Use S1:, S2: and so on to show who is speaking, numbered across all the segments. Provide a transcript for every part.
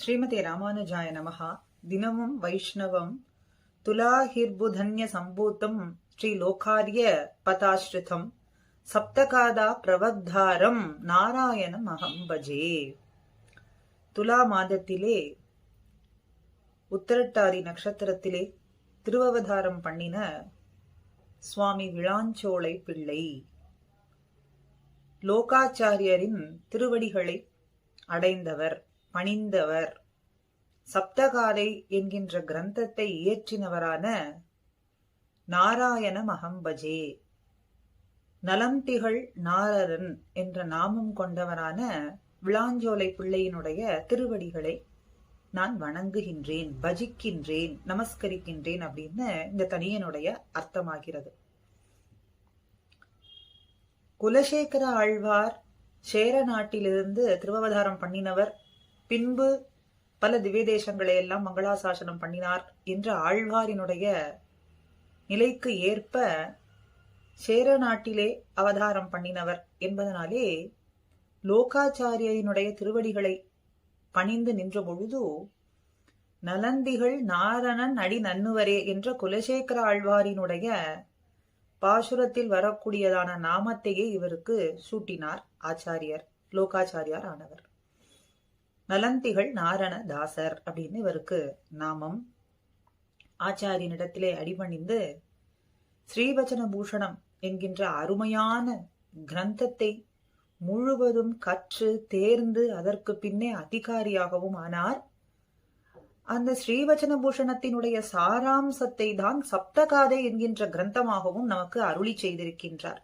S1: ஸ்ரீமதி ராமானுஜாய நமஹா. தினமும் வைஷ்ணவம் துலாஹிர்புதன்ய சம்பூத்தம் ஸ்ரீ லோகாரிய பதாஸ்ருதம் சப்தகாதா பிரவத்தாரம் நாராயணம் அகம் பஜே. துலா மாதத்திலே உத்தரட்டாரி நட்சத்திரத்திலே திருவவதாரம் பண்ணின சுவாமி விளாஞ்சோலை பிள்ளை. லோகாச்சாரியரின் திருவடிகளை அடைந்தவர். பணிந்தவர். சப்தகாலை என்கின்ற கிரந்தத்தை இயற்றினவரான நாராயண மகம்பஜே. நலம் திகழ் நாரதன் என்ற நாமம் கொண்டவரான விளாஞ்சோலை பிள்ளையினுடைய திருவடிகளை நான் வணங்குகின்றேன் பஜிக்கின்றேன் நமஸ்கரிக்கின்றேன் அப்படின்னு இந்த தனியனுடைய அர்த்தமாகிறது. குலசேகர ஆழ்வார் சேர நாட்டிலிருந்து திருவவதாரம் பண்ணினவர் பின்பு பல திவ்ய தேசங்களை எல்லாம் மங்களாசாசனம் பண்ணினார் என்ற ஆழ்வாரினுடைய நிலைக்கு ஏற்ப சேர நாட்டிலே அவதாரம் பண்ணினவர் என்பதனாலே லோகாச்சாரியனுடைய திருவடிகளை பணிந்து நின்ற பொழுது நலந்திகள் நாரணன் அடி நன்னுவரே என்ற குலசேகர ஆழ்வாரினுடைய பாசுரத்தில் வரக்கூடியதான நாமத்தையே இவருக்கு சூட்டினார் ஆச்சாரியர் லோகாச்சாரியார் ஆனவர். நலந்திகள் நாரண தாசர் அப்படின்னு இவருக்கு நாமம். ஆச்சாரியனிடத்திலே அடிபணிந்து ஸ்ரீவச்சன பூஷணம் என்கின்ற அருமையான கிரந்தத்தை முழுவதும் கற்று தேர்ந்து அதற்கு பின்னே அதிகாரியாகவும் ஆனார். அந்த ஸ்ரீவச்சன பூஷணத்தினுடைய சாராம்சத்தை தான் சப்தகாதை என்கின்ற கிரந்தமாகவும் நமக்கு அருளி செய்திருக்கின்றார்.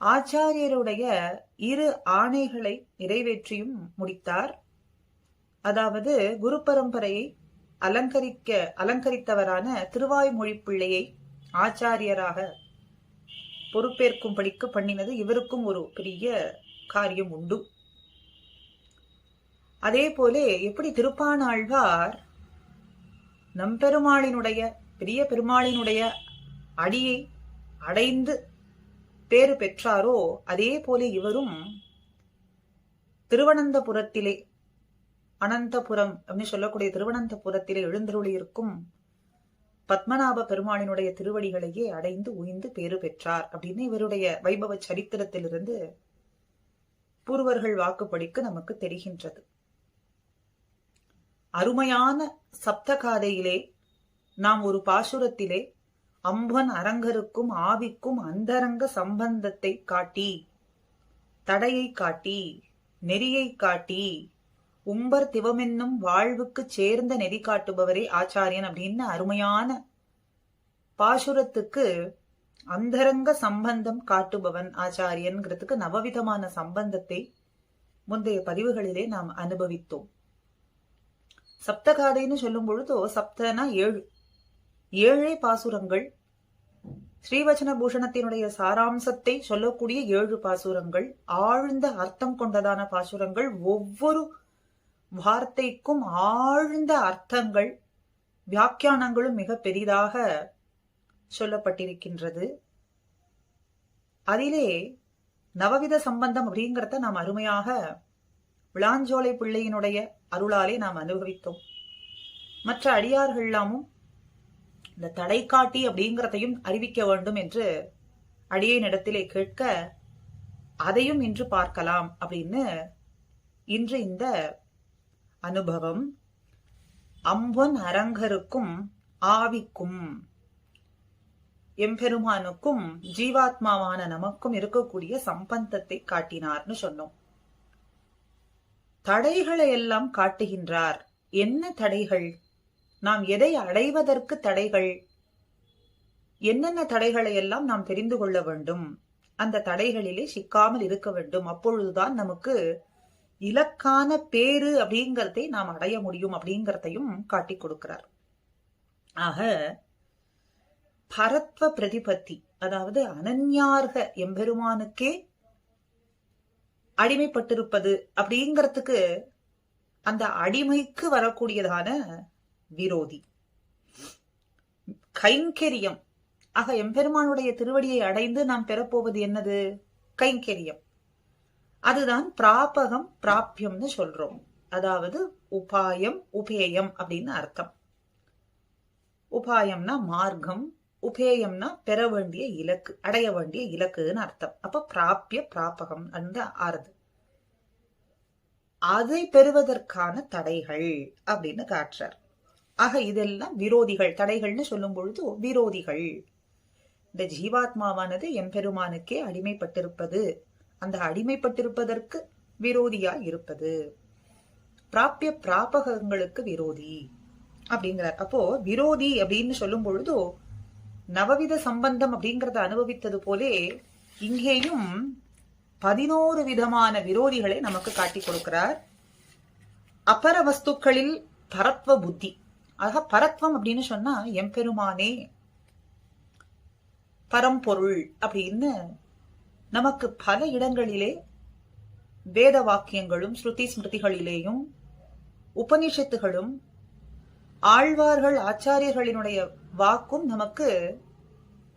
S1: ஆச்சாரியருடைய இரு ஆணைகளை நிறைவேற்றியும் முடித்தார். அதாவது குரு பரம்பரையை அலங்கரிக்க அலங்கரித்தவரான திருவாய்மொழி பிள்ளையை ஆச்சாரியராக பொறுப்பேற்கும்படிக்கு பண்ணினது இவருக்கும் ஒரு பெரிய காரியம் உண்டு. அதே போலே எப்படி திருப்பானாழ்வார் நம்பெருமாளினுடைய பெரிய பெருமாளினுடைய அடியை அடைந்து பேறு பெற்றாரோ அதே போல இவரும் திருவனந்தபுரத்திலே அனந்தபுரம் அப்படின்னு சொல்லக்கூடிய திருவனந்தபுரத்திலே எழுந்தருளியிருக்கும் பத்மநாப பெருமாளினுடைய திருவடிகளையே அடைந்து உயிந்து பேறு பெற்றார் அப்படின்னு இவருடைய வைபவ சரித்திரத்திலிருந்து பூர்வர்கள் வாக்குப்படிக்கு நமக்கு தெரிகின்றது. அருமையான சப்தகாதையிலே நாம் ஒரு பாசுரத்திலே அம்பன் அரங்கருக்கும் ஆவிக்கும் அந்தரங்க சம்பந்தத்தை காட்டி தடையை காட்டி நெறியை காட்டி உம்பர் திவமென்னும் வாழ்வுக்கு சேர்ந்த நெறி காட்டுபவரே ஆச்சாரியன் அப்படின்னு அருமையான பாசுரத்துக்கு அந்தரங்க சம்பந்தம் காட்டுபவன் ஆச்சாரியன்கிறதுக்கு நவவிதமான சம்பந்தத்தை முந்தைய பதிவுகளிலே நாம் அனுபவித்தோம். சப்தகாதைன்னு சொல்லும் பொழுதோ சப்தனா ஏழு. ஏழே பாசுரங்கள். ஸ்ரீவச்சன பூஷணத்தினுடைய சாராம்சத்தை சொல்லக்கூடிய ஏழு பாசுரங்கள். ஆழ்ந்த அர்த்தம் கொண்டதான பாசுரங்கள். ஒவ்வொரு வார்த்தைக்கும் ஆழ்ந்த அர்த்தங்கள் வியாக்கியானங்களும் மிக பெரிதாக சொல்லப்பட்டிருக்கின்றது. அதிலே நவவித சம்பந்தம் அப்படிங்கிறத நாம் அருமையாக விளாஞ்சோலை பிள்ளையினுடைய அருளாலே நாம் அனுபவித்தோம். மற்ற அடியார்கள்லாமும் இந்த தடை காட்டி அப்படிங்கிறதையும் அறிவிக்க வேண்டும் என்று அடியனிடத்திலே கேட்க அதையும் இன்று பார்க்கலாம் அப்படின்னு இன்று இந்த அனுபவம். அம்பொன் அரங்கருக்கும் ஆவிக்கும் எம்பெருமானுக்கும் ஜீவாத்மாவான நமக்கும் இருக்கக்கூடிய சம்பந்தத்தை காட்டினார்னு சொன்னோம். தடைகளை எல்லாம் காட்டுகின்றார். என்ன தடைகள்? நாம் எதை அடைவதற்கு தடைகள்? என்னென்ன தடைகளை எல்லாம் நாம் தெரிந்து கொள்ள வேண்டும்? அந்த தடைகளிலே சிக்காமல் இருக்க வேண்டும். அப்பொழுதுதான் நமக்கு இலக்கான பேரு அப்படிங்கறதை நாம் அடைய முடியும் அப்படிங்கறதையும் காட்டி கொடுக்கிறார். ஆக பரத்வ பிரதிபத்தி அதாவது அனன்யார்க எம்பெருமானுக்கே அடிமைப்பட்டிருப்பது அப்படிங்கறதுக்கு அந்த அடிமைக்கு வரக்கூடியதான விரோதி. கைங்கரியம். ஆக எம்பெருமானுடைய திருவடியை அடைந்து நாம் பெறப்போவது என்னது? கைங்கரியம். அதுதான் பிராபகம் பிராபியம்னு சொல்றோம். அதாவது உபாயம் உபேயம் அப்படின்னு அர்த்தம். உபாயம்னா மார்க்கம் உபேயம்னா பெற வேண்டிய இலக்கு அடைய வேண்டிய இலக்குன்னு அர்த்தம். அப்ப பிராபிய பிராபகம் அந்த ஆறுது. அதை பெறுவதற்கான தடைகள் அப்படின்னு காட்டுறார். ஆக இதெல்லாம் விரோதிகள் தடைகள்னு சொல்லும் பொழுது விரோதிகள். இந்த ஜீவாத்மாவானது எம்பெருமானுக்கே அடிமைப்பட்டிருப்பது. அந்த அடிமைப்பட்டிருப்பதற்கு விரோதியாய் இருப்பது. பிராப்பிய பிராபகங்களுக்கு விரோதி அப்படிங்கிறார். அப்போ விரோதி அப்படின்னு சொல்லும் பொழுதோ நவவித சம்பந்தம் அப்படிங்கறத அனுபவித்தது போலே இங்கேயும் பதினோரு விதமான விரோதிகளை நமக்கு காட்டி கொடுக்கிறார். அபர வஸ்துக்களில் பரத்வ புத்தி. ஆக பரத்வம் அப்படின்னு சொன்னா எம்பெருமானே பரம்பொருள் அப்படின்னு நமக்கு பல இடங்களிலே வேத வாக்கியங்களும் ஸ்ருதி ஸ்மிருதிகளிலேயும் உபனிஷத்துகளும் ஆழ்வார்கள் ஆச்சாரியர்களினுடைய வாக்கும் நமக்கு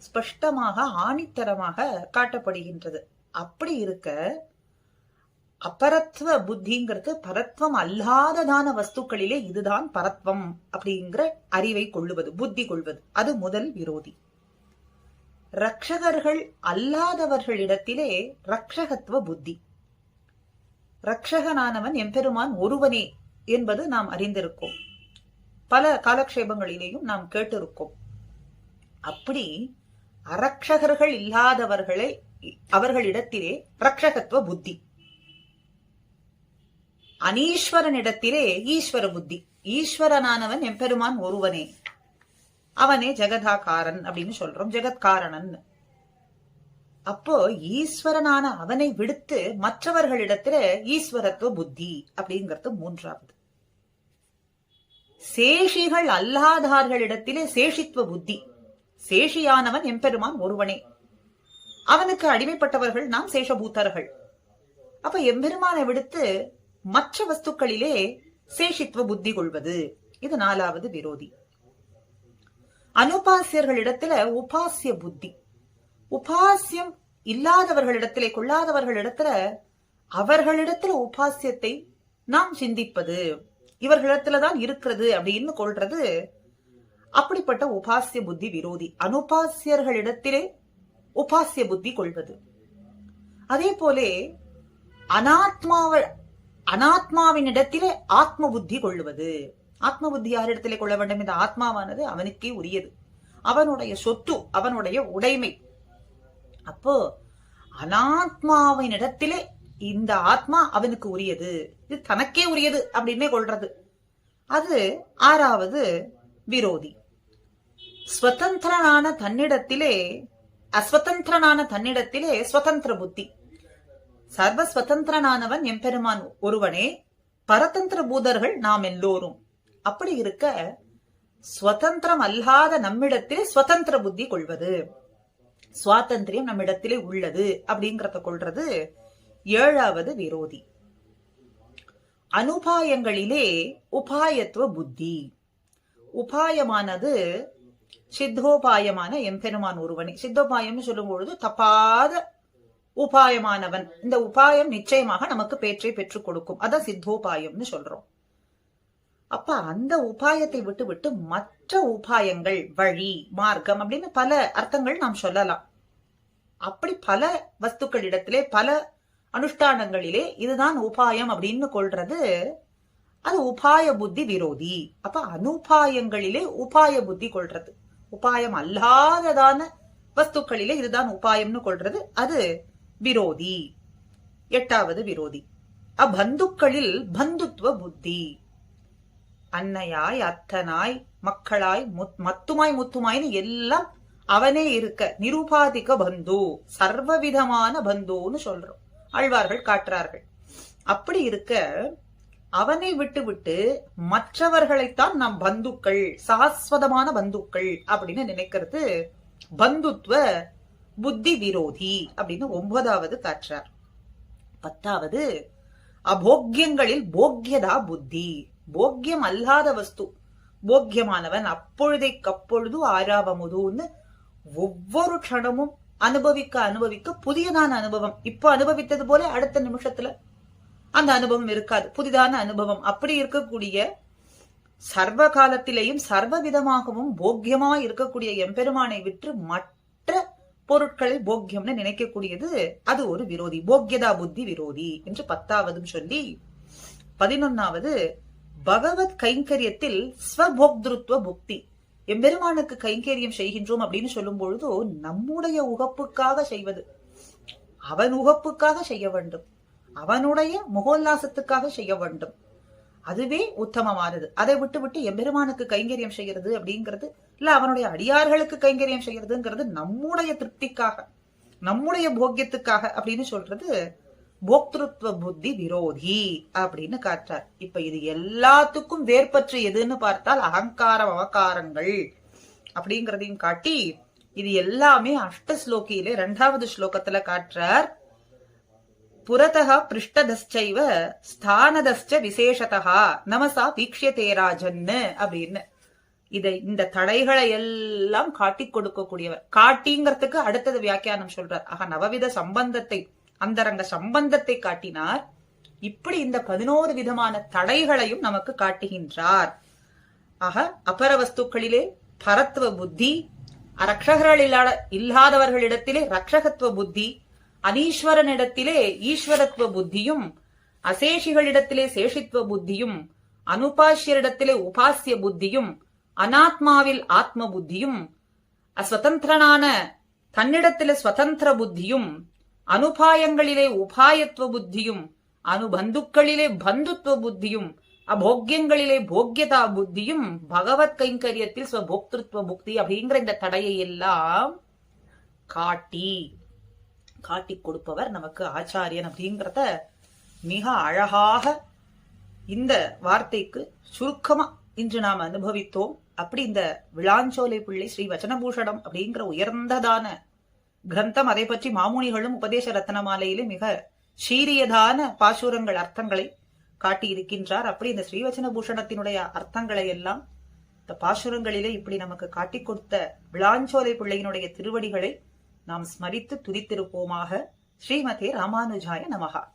S1: ஸ்பஷ்டமாக ஆணித்தரமாக காட்டப்படுகின்றது. அப்படி இருக்க அபரத்வ புத்திங்கிறது பரத்வம் அல்லாததான வஸ்துக்களிலே இதுதான் பரத்வம் அப்படிங்கிற அறிவை கொள்ளுவது புத்தி கொள்வது. அது முதல் விரோதி. ரக்ஷகர்கள் அல்லாதவர்களிடத்திலே ரக்ஷகத்துவ புத்தி. ரக்ஷகனானவன் எம்பெருமான் ஒருவனே என்பது நாம் அறிந்திருக்கோம். பல காலக்ஷேபங்களிலேயும் நாம் கேட்டிருக்கோம். அப்படி அரக்ஷகர்கள் இல்லாதவர்களை அவர்களிடத்திலே ரக்ஷகத்துவ புத்தி. அனீஸ்வரனிடத்திலே ஈஸ்வர புத்தி. ஈஸ்வரனானவன் எம்பெருமான் ஒருவனே. அவனே ஜெகதாகாரன் அப்படின்னு சொல்றோம் ஜெகத்காரணன் அப்போ ஈஸ்வரனான அவனை விடுத்து மற்றவர்களிடத்துல ஈஸ்வரத்துவ புத்தி அப்படிங்கிறது மூன்றாவது. சேஷிகள் அல்லாதார்களிடத்திலே சேஷித்துவ புத்தி. சேஷியானவன் எம்பெருமான் ஒருவனே. அவனுக்கு அடிமைப்பட்டவர்கள் நாம் சேஷபூத்தர்கள். அப்ப எம்பெருமானை விடுத்து மற்ற வஸ்துக்களிலே சேஷித்துவ புத்தி கொள்வது. இது நாலாவது விரோதி. அனுபாசியர்களிடத்துல உபாசிய புத்தி. உபாசியம் இல்லாதவர்களிடத்திலே கொள்ளாதவர்களிடத்துல அவர்களிடத்துல உபாசியத்தை நாம் சிந்திப்பது இவர்களிடத்துலதான் இருக்கிறது அப்படின்னு கொள்றது அப்படிப்பட்ட உபாசிய புத்தி விரோதி. அனுபாசியர்களிடத்திலே உபாசிய புத்தி கொள்வது. அதே போலே அனாத்மாவ அனாத்மாவின் இடத்திலே ஆத்ம புத்தி கொள்ளுவது ஆத்ம புத்தி யாரிடத்திலே கொள்ள வேண்டும் இந்த ஆத்மாவானது அவனுக்கே உரியது. அவனுடைய சொத்து அவனுடைய உடைமை. அப்போ அனாத்மாவின் இடத்திலே இந்த ஆத்மா அவனுக்கு உரியது. இது தனக்கே உரியது அப்படின்னே கொள்றது. அது ஆறாவது விரோதி. ஸ்வதந்திரனான தன்னிடத்திலே அஸ்வதந்திரனான தன்னிடத்திலே ஸ்வதந்திர புத்தி. சர்வ ஸ்வதந்திரனானவன் எம்பெருமான் ஒருவனே பரதந்திர பூதர்கள் நாம் எல்லோரும். அப்படி இருக்க சுதந்திரம் அல்லாத நம்மிடத்திலே சுதந்திர புத்தி கொள்வது. சுவாதந்திரியம் நம்மிடத்திலே உள்ளது அப்படிங்கறத கொள்றது ஏழாவது விரோதி. அனுபாயங்களிலே உபாயத்துவ புத்தி. உபாயமானது சித்தோபாயமான எம்பெருமான் ஒருவனை. சித்தோபாயம்னு சொல்லும் பொழுது தப்பாத உபாயமானவன். இந்த உபாயம் நிச்சயமாக நமக்கு பேற்றை பெற்றுக் கொடுக்கும். அதான் சித்தோபாயம்னு சொல்றோம். அப்ப அந்த உபாயத்தை விட்டு விட்டு மற்ற உபாயங்கள் வழி மார்க்கம் அப்படின்னு பல அர்த்தங்கள் நாம் சொல்லலாம். அப்படி பல வஸ்துக்களிடத்திலே பல அனுஷ்டானங்களிலே இதுதான் உபாயம் அப்படின்னு கொள்றது. அது உபாய புத்தி விரோதி. அப்ப அனுபாயங்களிலே உபாய புத்தி கொள்றது. உபாயம் அல்லாததான வஸ்துக்களிலே இதுதான் உபாயம்னு கொள்றது. அது விரோதி. எட்டாவது விரோதி. அபந்துக்களில் பந்துத்துவ புத்தி. அன்னையாய் அத்தனாய் மக்களாய் மத்துமாய் முத்துமாய்னு எல்லாம் அவனே இருக்க. நிருபாதிக பந்து சர்வவிதமான பந்துன்னு சொல்றோம். ஆழ்வார்கள் காட்டுறார்கள். அப்படி இருக்க அவனை விட்டு விட்டு மற்றவர்களைத்தான் நாம் பந்துக்கள் சாஸ்வதமான பந்துக்கள் அப்படின்னு நினைக்கிறது பந்துத்துவ புத்தி விரோதி அப்படின்னு ஒன்பதாவது காற்றார் பத்தாவது அபோக்கியங்களில் போக்கியதா புத்தி. போக்கியம் அல்லாத வஸ்து. போக்கியமானவன் அப்பொழுதைக்கப்பொழுது ஆறாவமுதுன்னு ஒவ்வொரு க்ஷணமும் அனுபவிக்க அனுபவிக்க புதியதான அனுபவம். இப்போ அனுபவித்தது போல அடுத்த நிமிஷத்துல அந்த அனுபவம் இருக்காது. புதிதான அனுபவம். அப்படி இருக்கக்கூடிய சர்வ காலத்திலேயும் சர்வ விதமாகவும் போக்கியமா இருக்கக்கூடிய எம்பெருமானை விற்று மற்ற பொருட்களை போக்கியம்னு நினைக்கக்கூடியது அது ஒரு விரோதி. போக்கியதா புத்தி விரோதி என்று பத்தாவதும் சொல்லி பதினொன்னாவது பகவத் கைங்கரியத்தில் ஸ்வபோக்திருத்துவ புக்தி. எம்பெருமானுக்கு கைங்கரியம் செய்கின்றோம் அப்படின்னு சொல்லும் பொழுது நம்முடைய உகப்புக்காக செய்வது. அவன் உகப்புக்காக செய்ய வேண்டும். அவனுடைய முகோல்லாசத்துக்காக செய்ய வேண்டும். அதுவே உத்தமமானது. அதை விட்டு விட்டு எம்பெருமானுக்கு கைங்கரியம் செய்யறது அப்படிங்கிறது இல்ல அவனுடைய அடியார்களுக்கு கைங்கரியம் செய்யறதுங்கிறது நம்முடைய திருப்திக்காக நம்முடைய போக்கியத்துக்காக அப்படின்னு சொல்றது போக்திருத்துவ புத்தி விரோதி அப்படின்னு காட்டுறார். இப்ப இது எல்லாத்துக்கும் வேர்பற்று எதுன்னு பார்த்தால் அகங்கார அவகாரங்கள் அப்படிங்கறதையும் காட்டி இது எல்லாமே அஷ்ட ஸ்லோகியில ரெண்டாவது ஸ்லோகத்துல காட்டுறார். புரதக பிருஷ்டதஸ்சைவ ஸ்தானதஸ்ச விசேஷதா நமசா வீக்ஷியதே ராஜன்னு அப்படின்னு. இதை இந்த தடைகளை எல்லாம் காட்டி கொடுக்கக்கூடியவர். காட்டிங்கிறதுக்கு அடுத்தது வியாக்கியானம் சொல்றார். ஆக நவவித சம்பந்தத்தை அந்தரங்க சம்பந்தத்தை காட்டினார். இப்படி இந்த பதினோரு விதமான தடைகளையும் நமக்கு காட்டுகின்றார். ஆக அபர வஸ்துக்களிலே பரத்துவ புத்தி ரக்ஷகர்கள் இல்லாதவர்களிடத்திலே ரக்ஷகத்துவ புத்தி அனீஸ்வரனிடத்திலே ஈஸ்வரத்துவ புத்தியும் அசேஷிகளிடத்திலே சேஷித்துவ புத்தியும் அனுபாஷ்யரிடத்திலே உபாசிய புத்தியும் அனாத்மாவில் ஆத்ம புத்தியும் அஸ்வதந்திரனான தன்னிடத்திலே ஸ்வதந்திர புத்தியும் அனுபாயங்களிலே உபாயத்துவ புத்தியும் அனுபந்துக்களிலே பந்துத்துவ புத்தியும் அபோக்கியங்களிலே போக்கியதா புத்தியும் பகவத் கைங்கரியத்தில் ஸ்வபோக்திருத்துவ புக்தி அப்படிங்கிற இந்த தடையை எல்லாம் காட்டி காட்டி கொடுப்பவர் நமக்கு ஆச்சாரியன் அப்படிங்கிறத மிக அழகாக இந்த வார்த்தைக்கு சுருக்கமா இன்று நாம் அனுபவித்தோம் அப்படி இந்த விழாஞ்சோலை பிள்ளை ஸ்ரீ வச்சனபூஷணம் அப்படிங்கிற உயர்ந்ததான கிரந்தம் அதை பற்றி மாமுனிகளும் உபதேச ரத்னமாலையிலே மிக சீரியதான பாசுரங்கள் அர்த்தங்களை காட்டியிருக்கின்றார். அப்படி இந்த ஸ்ரீவச்சன பூஷணத்தினுடைய அர்த்தங்களை எல்லாம் இந்த பாசுரங்களிலே இப்படி நமக்கு காட்டிக் கொடுத்த விளாஞ்சோலை பிள்ளையினுடைய திருவடிகளை நாம் ஸ்மரித்து துதித்திருப்போமாக ஸ்ரீமதே ராமானுஜாய நமகா